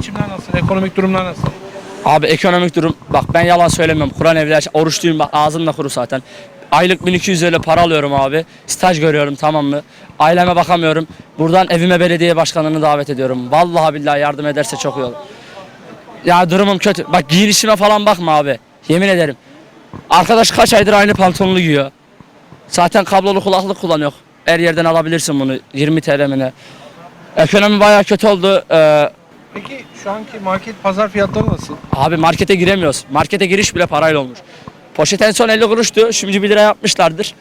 Geçimler nasıl? Ekonomik durumlar nasıl? Abi ekonomik durum bak ben yalan söylemiyorum. Kur'an evler oruçluyum bak ağzım da kuru zaten. Aylık 1200 lira para alıyorum abi. Staj görüyorum tamam mı? Aileme bakamıyorum. Buradan evime belediye başkanını davet ediyorum. Vallahi billahi yardım ederse çok iyi olur. Ya durumum kötü. Bak giyinişime falan bakma abi. Yemin ederim. Arkadaş kaç aydır aynı pantolonu giyiyor. Zaten kablolu kulaklık kullanıyor. Her yerden alabilirsin bunu 20 TL mi ne? Ekonomi bayağı kötü oldu. Ee, Peki şu anki market pazar fiyatları nasıl? Abi markete giremiyoruz. Markete giriş bile parayla olmuş. Poşet en son 50 kuruştu. Şimdi 1 lira yapmışlardır.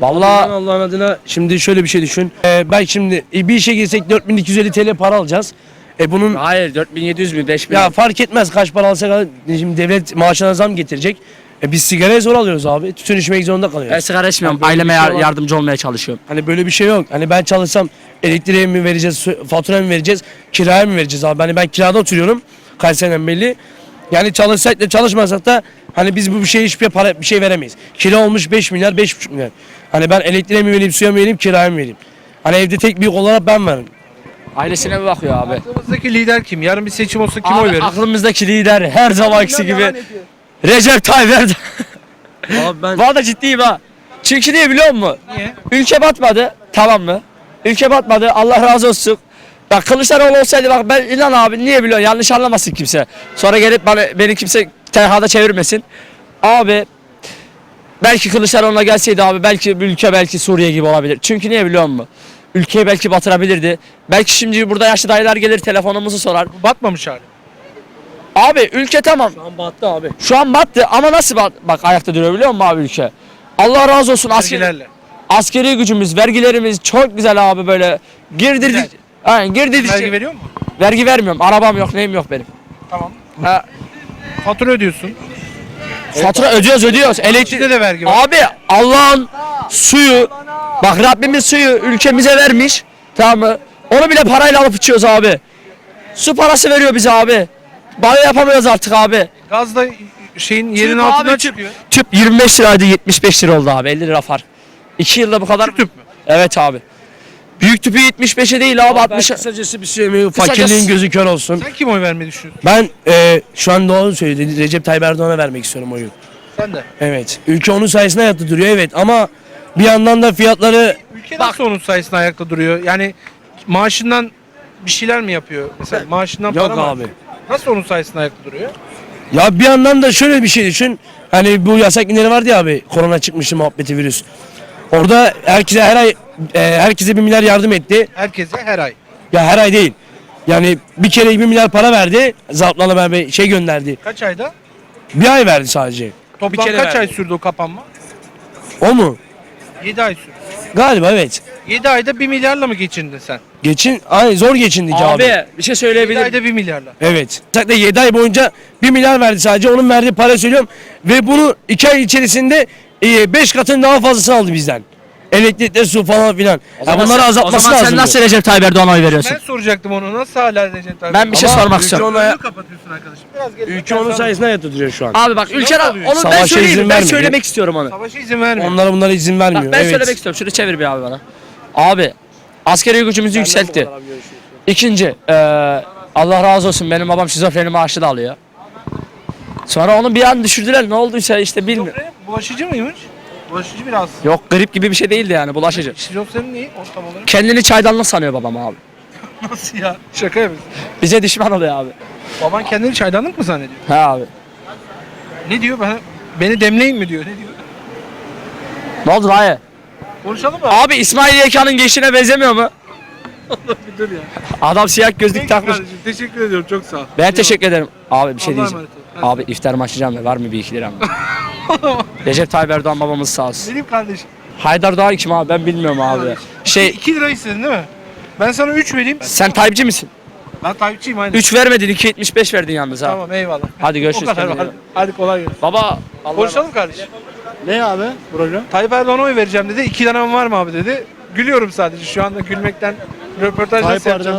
Vallahi Allah'ın adına şimdi şöyle bir şey düşün. Ee, ben şimdi e, bir işe girsek 4250 TL para alacağız. E bunun hayır 4700 mü 5000 ya fark etmez kaç para alsak şimdi devlet maaşına zam getirecek. E biz sigarayı zor alıyoruz abi. Tütün içmek zorunda Ben kalıyoruz. sigara içmiyorum. Yani Aileme bir şey yar- yardımcı olmaya çalışıyorum. Hani böyle bir şey yok. Hani ben çalışsam elektriğe mi vereceğiz, faturaya mı vereceğiz, kiraya mı vereceğiz abi? Hani ben kirada oturuyorum kaç belli. Yani çalışsak da çalışmasak da hani biz bu bir şey hiçbir para bir şey veremeyiz. Kira olmuş 5 milyar, 5,5 milyar. Hani ben elektriğe mi vereyim, suya mı vereyim, kiraya mı vereyim? Hani evde tek büyük olarak ben varım. Ailesine mi bakıyor abi? Aklımızdaki lider kim? Yarın bir seçim olsa kim Abi, oy verir? Aklımızdaki lider her zamanki gibi Recep Tayyip Erdoğan. Abi ben arada ciddiyim ha. Çünkü niye biliyor musun? Niye? Ülke batmadı. Tamam mı? Ülke batmadı. Allah razı olsun. Bak Kılıçdaroğlu olsaydı bak ben inan abi niye biliyorsun yanlış anlamasın kimse. Sonra gelip bana, beni kimse tenhada çevirmesin. Abi belki Kılıçdaroğlu'na gelseydi abi belki ülke belki Suriye gibi olabilir. Çünkü niye biliyor musun? Ülkeyi belki batırabilirdi. Belki şimdi burada yaşlı dayılar gelir telefonumuzu sorar. Batmamış hali. Abi ülke tamam. şu an battı abi. Şu an battı ama nasıl bat, bak ayakta duruyor biliyor musun abi ülke? Allah razı olsun asker, Vergilerle. askeri gücümüz, vergilerimiz çok güzel abi böyle. Girdirdik. Güzel. Aynen girdirdik. Vergi veriyor mu? Vergi vermiyorum. Arabam yok, neyim yok benim. Tamam. Ha, Fatura ödüyorsun. fatura ödüyoruz, ödüyoruz. Elektrik Elektrikte de vergi var. Abi Allah'ın suyu bak Rabbimin suyu ülkemize vermiş. Tamam mı? Onu bile parayla alıp içiyoruz abi. Su parası veriyor bize abi. Banyo yapamıyoruz artık abi. Gaz da şeyin yerin Tüp altından abi, tüp. çıkıyor. Tüp 25 liraydı 75 lira oldu abi 50 lira fark. 2 yılda bu kadar. Küçük tüp mü? Evet abi. Büyük tüpü 75'e değil abi, Ben 60'a. kısacası bir şey mi? Fakirliğin gözü kör olsun. Sen kim oy vermeyi düşünüyorsun? Ben e, şu an doğru söyledi. Recep Tayyip Erdoğan'a vermek istiyorum oyu. Sen de. Evet. Ülke onun sayesinde ayakta duruyor evet ama bir yandan da fiyatları Ülke nasıl onun sayesinde ayakta duruyor? Yani maaşından bir şeyler mi yapıyor? Mesela maaşından Yok para mı? abi. Nasıl onun sayesinde ayakta duruyor? Ya bir yandan da şöyle bir şey düşün. Hani bu yasak günleri vardı ya abi. Korona çıkmıştı muhabbeti virüs. Orada herkese her ay e, herkese bir milyar yardım etti. Herkese her ay. Ya her ay değil. Yani bir kere bir milyar para verdi. Zaplarla beraber şey gönderdi. Kaç ayda? Bir ay verdi sadece. Toplam kere kaç verdi. ay sürdü o kapanma? O mu? 7 ay sürdü. Galiba evet. 7 ayda 1 milyarla mı geçindin sen? Geçin, ay zor geçindik abi. Abi bir şey 7 söyleyebilirim. ayda 1 milyarla. Evet. Zaten 7 ay boyunca 1 milyar verdi sadece. Onun verdiği para söylüyorum. Ve bunu 2 ay içerisinde 5 katın daha fazlasını aldı bizden. Elektrikte su falan filan. Ya bunları azaltması O zaman lazım. sen nasıl Recep Tayyip Erdoğan'a oy veriyorsun? Ben soracaktım onu. Nasıl hala Recep Tayyip? Ben bir şey Ama sormak ülke istiyorum. ona- Önünü kapatıyorsun arkadaşım. Biraz geri Ülke onun sayesinde ayakta duruyor şu an. Abi bak ülke onu ben Savaşa söyleyeyim ben vermiyor. söylemek istiyorum onu. Savaşa izin vermiyor. Onlara bunlara izin vermiyor. Bak ben evet. söylemek istiyorum. Şunu çevir bir abi bana. Abi askeri gücümüzü yükseltti. İkinci eee, Allah razı olsun benim babam şizofreni maaşı da alıyor. Sonra onu bir an düşürdüler. Ne olduysa işte bilmiyorum. Bulaşıcı mıymış? Bulaşıcı bir rahatsızlık. Yok grip gibi bir şey değildi yani bulaşıcı. Şizofreni neyi? O tam olarak. Kendini çaydanlık sanıyor babam abi. Nasıl ya? Şaka yapıyorsun. Bize düşman oluyor abi. Baban kendini çaydanlık mı zannediyor? He abi. Ne diyor? Ben, beni demleyin mi diyor? Ne diyor? Ne oldu dayı? Konuşalım mı? Abi İsmail Yekan'ın geçişine benzemiyor mu? bir dur ya. Adam siyah gözlük Peki takmış. kardeşim, teşekkür ediyorum. Çok sağ ol. Ben teşekkür ederim. Abi bir şey Allah'a diyeceğim. emanet ol. Abi iftar mı açacağım ya var mı bir iki liram? Recep Tayyip Erdoğan babamız sağ olsun. Benim kardeşim. Haydar Doğan kim abi ben bilmiyorum abi. Şey 2 lira istedin değil mi? Ben sana 3 vereyim. sen Tayyipçi misin? Ben Tayyipçiyim aynen. 3 vermedin 2.75 verdin yalnız ha. Tamam eyvallah. Hadi görüşürüz O kadar. kendine. Hadi, hadi kolay gelsin. Baba Allah Konuşalım kardeşim. Ne abi program? Tayyip Erdoğan'a oy vereceğim dedi. 2 liram var mı abi dedi. Gülüyorum sadece şu anda gülmekten. Röportaj Tayyip nasıl yapacağım?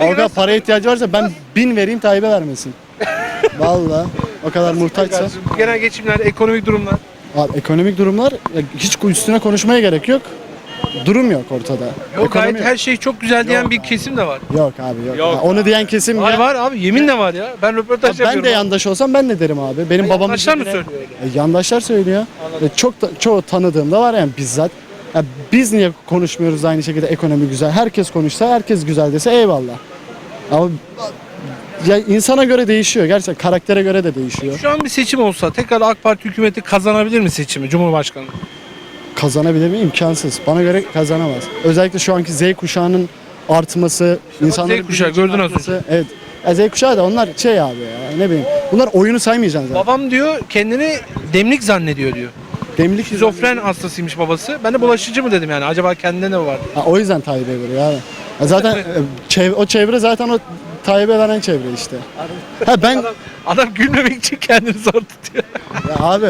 Erdoğan'a mı? İhtiyacı varsa ben bin vereyim Tayyip'e vermesin. Vallahi o kadar muhtaçsa. Genel geçimler, ekonomik durumlar. Abi, ekonomik durumlar ya hiç üstüne konuşmaya gerek yok. durum yok ortada. Yok Ekonomi gayet yok. her şey çok güzel diyen bir kesim de var. Yok abi yok. Ha, onu diyen kesim Var ya. var abi yemin de var ya. Ben röportaj Ya ben yapıyorum. de yandaş olsam ben de derim abi. Benim babam Yandaşlar mı söylüyor öyle? E, yandaşlar söylüyor. E, çok da, çoğu tanıdığım da var yani bizzat. Ya biz niye konuşmuyoruz aynı şekilde ekonomi güzel? Herkes konuşsa, herkes güzel dese eyvallah. Ama ya insana göre değişiyor gerçekten karaktere göre de değişiyor. Şu an bir seçim olsa tekrar AK Parti hükümeti kazanabilir mi seçimi Cumhurbaşkanı? Kazanabilir mi? İmkansız. Bana göre kazanamaz. Özellikle şu anki Z kuşağının artması, insanların Z kuşağı, bilincinin gördün az artması. Evet. Ya Z kuşağı da onlar şey abi ya ne bileyim. Bunlar oyunu saymayacaksın zaten. Babam diyor kendini demlik zannediyor diyor. Demlik Şizofren hastasıymış babası. Ben de bulaşıcı mı dedim yani. Acaba kendinde ne var? Ha, o yüzden Tayyip'e veriyor abi. Ya zaten e, çev- o çevre zaten o Tayyip'e veren çevre işte. Ha ben Adam gülmemek için kendini zor tutuyor. ya abi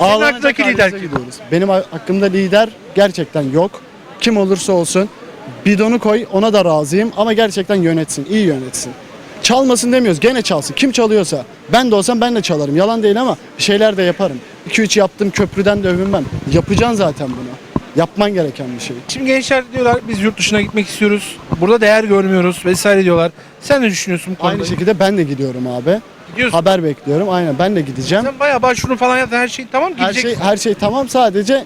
ağlanacak aklındaki lider kim? gidiyoruz. Benim ha- hakkımda lider gerçekten yok. Kim olursa olsun bidonu koy ona da razıyım ama gerçekten yönetsin, iyi yönetsin. Çalmasın demiyoruz. Gene çalsın. Kim çalıyorsa. Ben de olsam ben de çalarım. Yalan değil ama bir şeyler de yaparım. 2-3 yaptım köprüden de övünmem. Yapacaksın zaten bunu. Yapman gereken bir şey. Şimdi gençler diyorlar biz yurt dışına gitmek istiyoruz. Burada değer görmüyoruz vesaire diyorlar. Sen ne düşünüyorsun bu konuda? Aynı şekilde ben de gidiyorum abi. Gidiyorsun. Haber bekliyorum. Aynen ben de gideceğim. Sen bayağı başvuru falan yaptın her şey tamam Her gideceksin. şey her şey tamam sadece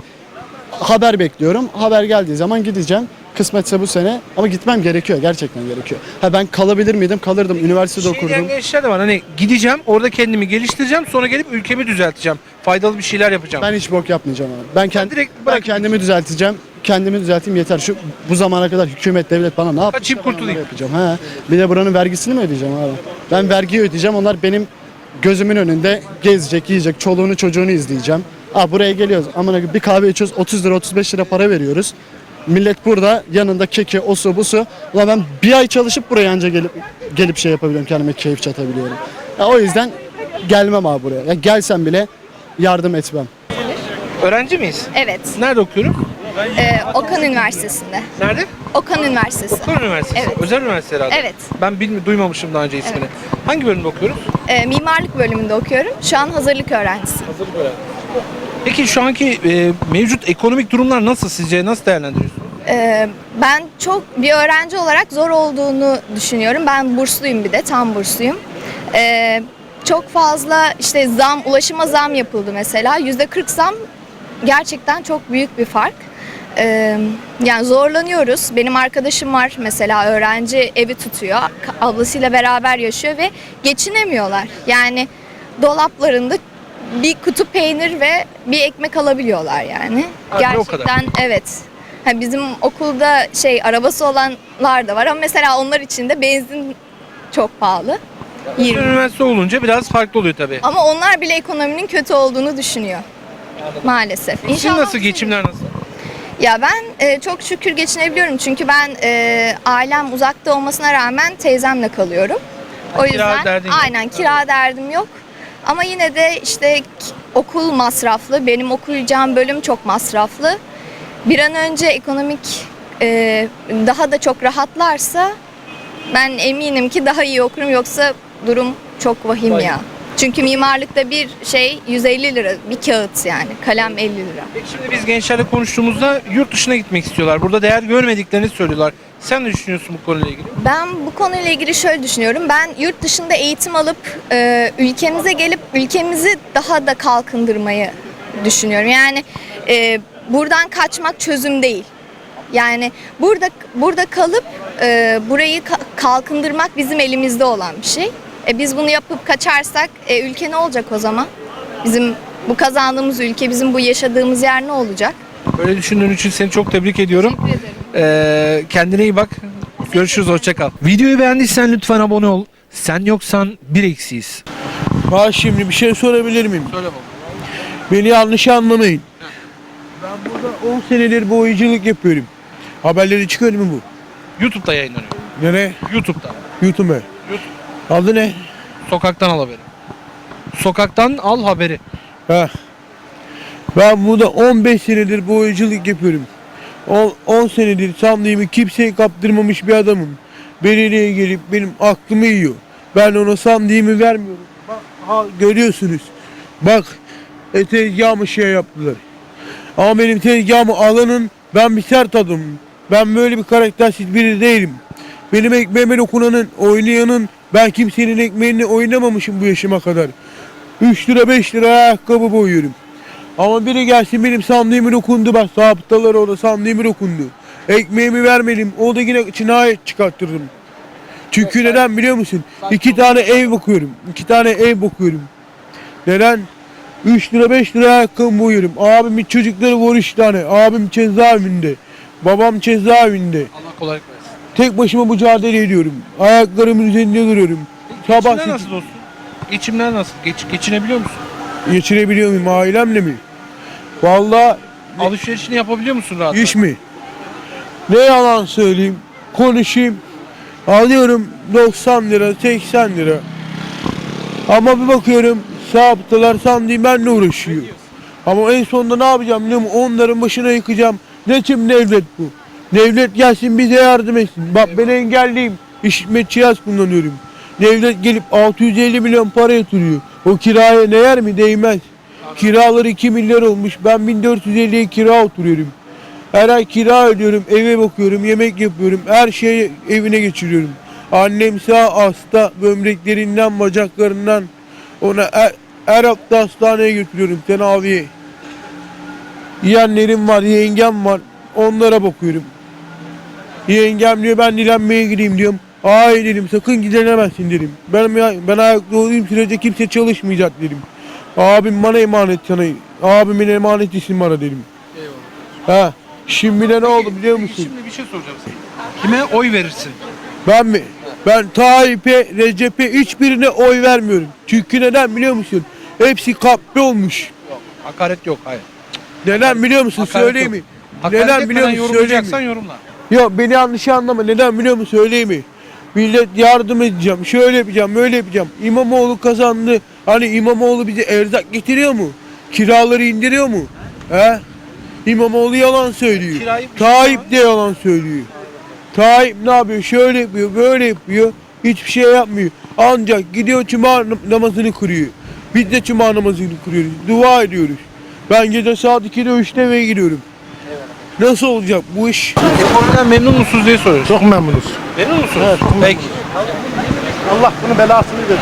haber bekliyorum. Haber geldiği zaman gideceğim. Kısmetse bu sene ama gitmem gerekiyor gerçekten gerekiyor. Ha ben kalabilir miydim? Kalırdım. Üniversitede Şey diyen okurdum. gençler de var hani gideceğim orada kendimi geliştireceğim sonra gelip ülkemi düzelteceğim. Faydalı bir şeyler yapacağım. Ben hiç bok yapmayacağım abi. Ben, kend, direkt ben bırak- kendimi düzelteceğim. Kendimi düzelteyim yeter. Şu bu zamana kadar hükümet devlet bana ne yaptı? Kaçayım, Ben onları kurtulayım. Yapacağım. Ha. Bir de buranın vergisini mi ödeyeceğim abi? Ben vergiyi ödeyeceğim. Onlar benim gözümün önünde gezecek, yiyecek, çoluğunu çocuğunu izleyeceğim. Aa buraya geliyoruz. Aman bir kahve içiyoruz. 30 lira 35 lira para veriyoruz. Millet burada yanında keki, osu, busu. Ulan ben bir ay çalışıp buraya anca gelip gelip şey yapabiliyorum. Kendime keyif çatabiliyorum. Ya o yüzden gelmem abi buraya. Ya gelsem bile yardım etmem. Öğrenci miyiz? Evet, Nerede okuyorum? e, Okan Üniversitesi'nde. Nerede? Okan Üniversitesi. Okan Üniversitesi. Evet. Özel üniversite herhalde. Evet. Ben bilmi duymamışım daha önce ismini. Hangi bölümde okuyoruz? E, mimarlık bölümünde okuyorum. Şu an hazırlık öğrencisiyim. Hazırlık öğrenci. Peki şu anki e, mevcut ekonomik durumlar nasıl sizce? Nasıl değerlendiriyorsunuz? E, ben çok bir öğrenci olarak zor olduğunu düşünüyorum. Ben bursluyum bir de, tam bursluyum. E, çok fazla işte zam, ulaşıma zam yapıldı mesela. Yüzde 40 zam gerçekten çok büyük bir fark. E, yani zorlanıyoruz. Benim arkadaşım var mesela öğrenci evi tutuyor. Ablasıyla beraber yaşıyor ve geçinemiyorlar. Yani dolaplarında bir kutu peynir ve bir ekmek alabiliyorlar yani. Kadar. Gerçekten evet. Ha, bizim okulda şey arabası olanlar da var ama mesela onlar için de benzin çok pahalı. 20. Üniversite olunca biraz farklı oluyor tabii. Ama onlar bile ekonominin kötü olduğunu düşünüyor. Maalesef. Sizin nasıl geçimler nasıl? Ya ben e, çok şükür geçinebiliyorum çünkü ben e, ailem uzakta olmasına rağmen teyzemle kalıyorum. O kira yüzden aynen kira derdim yok. Ama yine de işte okul masraflı, benim okuyacağım bölüm çok masraflı. Bir an önce ekonomik e, daha da çok rahatlarsa ben eminim ki daha iyi okurum yoksa durum çok Vahim. ya. Çünkü mimarlıkta bir şey 150 lira bir kağıt yani kalem 50 lira. Peki şimdi biz gençlerle konuştuğumuzda yurt dışına gitmek istiyorlar. Burada değer görmediklerini söylüyorlar. Sen ne düşünüyorsun bu konuyla ilgili? Ben bu konuyla ilgili şöyle düşünüyorum. Ben yurt dışında eğitim alıp e, ülkemize gelip ülkemizi daha da kalkındırmayı düşünüyorum. Yani e, buradan kaçmak çözüm değil. Yani burada burada kalıp e, burayı ka- kalkındırmak bizim elimizde olan bir şey. E, biz bunu yapıp kaçarsak e, ülke ne olacak o zaman? Bizim bu kazandığımız ülke, bizim bu yaşadığımız yer ne olacak? Böyle düşündüğün için seni çok tebrik ediyorum. Teşekkür ederim. Ee, kendine iyi bak. Görüşürüz hoşça kal. Videoyu beğendiysen lütfen abone ol. Sen yoksan bir eksiyiz. Bak şimdi bir şey sorabilir miyim? Söyle baba. Beni yanlış anlamayın. Ben burada 10 senedir bu oyunculuk yapıyorum. Haberleri çıkıyor mu bu? YouTube'da yayınlanıyor. Nereye? YouTube'da. YouTube'a. Adı ne? Sokaktan al haberi. Sokaktan al haberi. Ha. Ben burada 15 senedir bu oyunculuk yapıyorum. 10, 10 senedir sandığımı kimseye kaptırmamış bir adamım. Belediye gelip benim aklımı yiyor. Ben ona sandığımı vermiyorum. Bak, ha, görüyorsunuz. Bak e, tezgahımı şey yaptılar. Ama benim tezgahımı alanın Ben bir sert adamım. Ben böyle bir karaktersiz biri değilim. Benim ekmeğime dokunanın, oynayanın, ben kimsenin ekmeğini oynamamışım bu yaşıma kadar. 3 lira 5 lira ayakkabı boyuyorum. Ama biri gelsin benim sandığımı dokundu bak sabıtalar orada sandığımı dokundu. Ekmeğimi vermedim o da yine cinayet çıkarttırdım. Çünkü neden biliyor musun? İki tane ev bakıyorum. iki tane ev bakıyorum. Neden? 3 lira 5 lira ayakkabı boyuyorum. Abimin çocukları var 3 tane. Abim cezaevinde. Babam cezaevinde. Allah kolaylık. Tek başıma mücadele ediyorum. Ayaklarımın üzerinde duruyorum. Sabah Geçimler nasıl dostum? Geçimler nasıl? Geç, geçinebiliyor musun? geçirebiliyor muyum ailemle mi? Vallahi Alışverişini yapabiliyor musun rahat? iş mi? Ne yalan söyleyeyim, konuşayım. Alıyorum 90 lira, 80 lira. Ama bir bakıyorum sabıtalar sandığım benimle uğraşıyor. Ama en sonunda ne yapacağım biliyor musun? Onların başına yıkacağım. Ne biçim devlet bu? Devlet gelsin bize yardım etsin. Bak ben engelliyim. İşitme cihaz kullanıyorum. Devlet gelip 650 milyon para yatırıyor. O kiraya değer mi? Değmez. Kiraları 2 milyar olmuş. Ben 1450'ye kira oturuyorum. Her ay kira ödüyorum, eve bakıyorum, yemek yapıyorum, her şeyi evine geçiriyorum. Annem sağ hasta, böbreklerinden, bacaklarından ona her, her hafta hastaneye götürüyorum tedaviye. Yeğenlerim var, yengem var, onlara bakıyorum. Yengem diyor ben dilenmeye gideyim diyorum. Hayır dedim sakın gidelemezsin dedim. Ben, ben ayakta olduğum sürece kimse çalışmayacak dedim. Abim bana emanet sana. Abimin emanetisin bana dedim. Ha. Şimdi de ne oldu biliyor musun? Şimdi bir şey soracağım sana. Kime oy verirsin? Ben mi? Ben Tayyip'e, Recep'e hiçbirine oy vermiyorum. Çünkü neden biliyor musun? Hepsi kapri olmuş. Hakaret yok, hayır. Neden biliyor musun? Hakaret Söyleyeyim yok. mi? Hakaret Neden etmeden biliyor musun? Söyleyeyim yorumlayacaksan mi? yorumla. Yok beni yanlış anlama. Neden biliyor musun? Söyleyeyim mi? Millet yardım edeceğim. Şöyle yapacağım, böyle yapacağım. İmamoğlu kazandı. Hani İmamoğlu bize erzak getiriyor mu? Kiraları indiriyor mu? He? İmamoğlu yalan söylüyor. Kirayı- Tayyip de yalan söylüyor. Tayyip ne yapıyor? Şöyle yapıyor, böyle yapıyor. Hiçbir şey yapmıyor. Ancak gidiyor cuma nam- namazını kırıyor. Biz de cuma namazını kırıyoruz. Dua ediyoruz. Ben gece saat 2'de 3'te eve gidiyorum. Nasıl olacak bu iş? Ekonomiden memnun musunuz diye soruyoruz. Çok memnunuz. Memnun musunuz? Peki. Allah bunun belasını verir.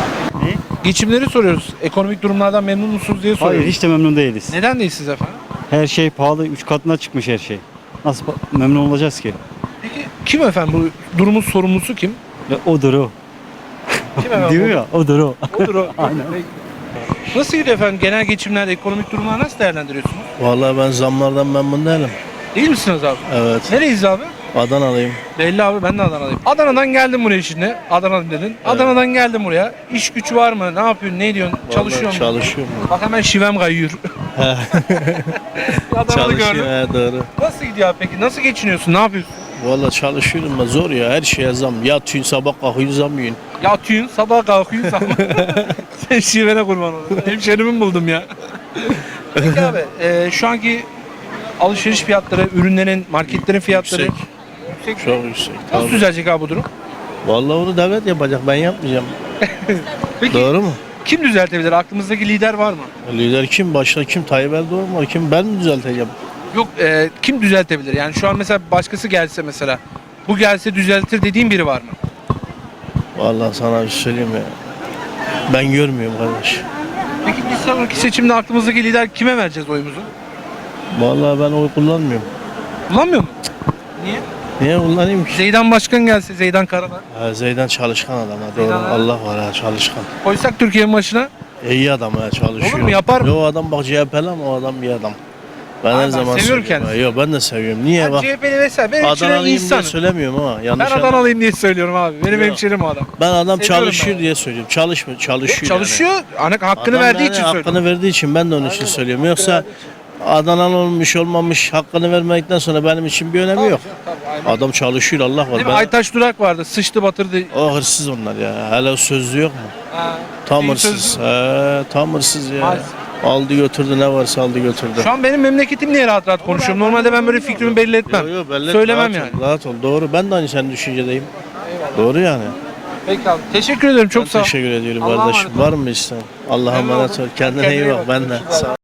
Geçimleri soruyoruz. Ekonomik durumlardan memnun musunuz diye soruyoruz. Hayır hiç de memnun değiliz. Neden değilsiniz efendim? Her şey pahalı, üç katına çıkmış her şey. Nasıl pa- memnun olacağız ki? Peki kim efendim bu durumun sorumlusu kim? Ya odur o. Kim efendim? Diyor ya odur o. Odur o. Peki. Nasıl gidiyor efendim? Genel geçimler, ekonomik durumlar nasıl değerlendiriyorsunuz? Vallahi ben zamlardan memnun değilim. Değil misiniz abi? Evet. Nereyiz abi? Adanalıyım. Belli abi ben de Adana'dayım. Adana'dan geldim buraya şimdi. Adana'dan dedin. Adana'dan geldim buraya. İş güç var mı? Ne yapıyorsun? Ne ediyorsun? Çalışıyor musun? Çalışıyorum. Bak hemen şivem kayıyor. Adanalı Çalışıyor gördüm. he, doğru. Nasıl gidiyor abi peki? Nasıl geçiniyorsun? Ne yapıyorsun? Vallahi çalışıyorum ben zor ya her şeye zam. Yatıyorsun sabah kalkıyorsun zam yiyorsun. Yatıyorsun, sabah kalkıyorsun sabah. Sen şivene kurban olayım. Hemşerimi buldum ya. Peki abi, e, şu anki alışveriş fiyatları, ürünlerin, marketlerin fiyatları Yüksek. yüksek. Çok yüksek. Nasıl Tabii. düzelecek abi bu durum? Vallahi onu devlet yapacak ben yapmayacağım. Peki Doğru mu? kim düzeltebilir? Aklımızdaki lider var mı? Lider kim? Başta kim? Tayyip Erdoğan var. Kim? Ben mi düzelteceğim? Yok e, kim düzeltebilir? Yani şu an mesela başkası gelse mesela bu gelse düzeltir dediğin biri var mı? Vallahi sana bir şey söyleyeyim ya. Ben görmüyorum kardeş. Peki biz sonraki seçimde aklımızdaki lider kime vereceğiz oyumuzu? Vallahi ben oy kullanmıyorum. Kullanmıyor mu? Niye? Niye kullanayım ki? Zeydan Başkan gelse, Zeydan Karaman. Ha, Zeydan çalışkan adam ha. Doğru. Zeydan ha? Allah var ha çalışkan. Koysak Türkiye'nin başına iyi adam ha çalışıyor. Olur mu, yapar mı? Yo, o adam bak CHP'li ama o adam iyi adam. Ben Abi her ben zaman seviyorum kendisini. Yo ben de seviyorum. Niye ben bak? CHP'li vesaire. Ben hemşire Adanalıyım diye insanım. söylemiyorum ama Ben yanlış anlama. Adanalıyım diye söylüyorum abi. Benim Yok. hemşerim o adam. Ben adam Seviyorum çalışıyor ben. diye söylüyorum. Çalışmıyor, çalışıyor. yani. Çalışıyor. Hani hakkını Adam verdiği yani için söylüyorum. Hakkını verdiği için ben de onun için söylüyorum. Yoksa Adanalı olmuş olmamış hakkını vermedikten sonra benim için bir önemi yok. Adam çalışıyor Allah var. Değil mi? Ben- Aytaş Durak vardı. Sıçtı batırdı. o hırsız onlar ya. Hele sözlü yok mu? Ha, Tam hırsız. He, tam hırsız ya. Maalesef. Aldı götürdü ne varsa aldı götürdü. Şu an benim memleketim niye rahat rahat konuşuyorum? Normalde ben böyle fikrimi belli etmem. Yo, yo, belli Söylemem rahat yani. Ol, rahat ol. Doğru. Ben de aynı senin düşüncedeyim. Doğru yani. Peki abi. Teşekkür ederim. Çok Ben sağ ol. teşekkür ediyorum Allah'a kardeşim. emanet. Var mı isteğin? Allah'a Memnun emanet oldum. ol. Kendine Kendine iyi bak. Ben de. Sağ ol.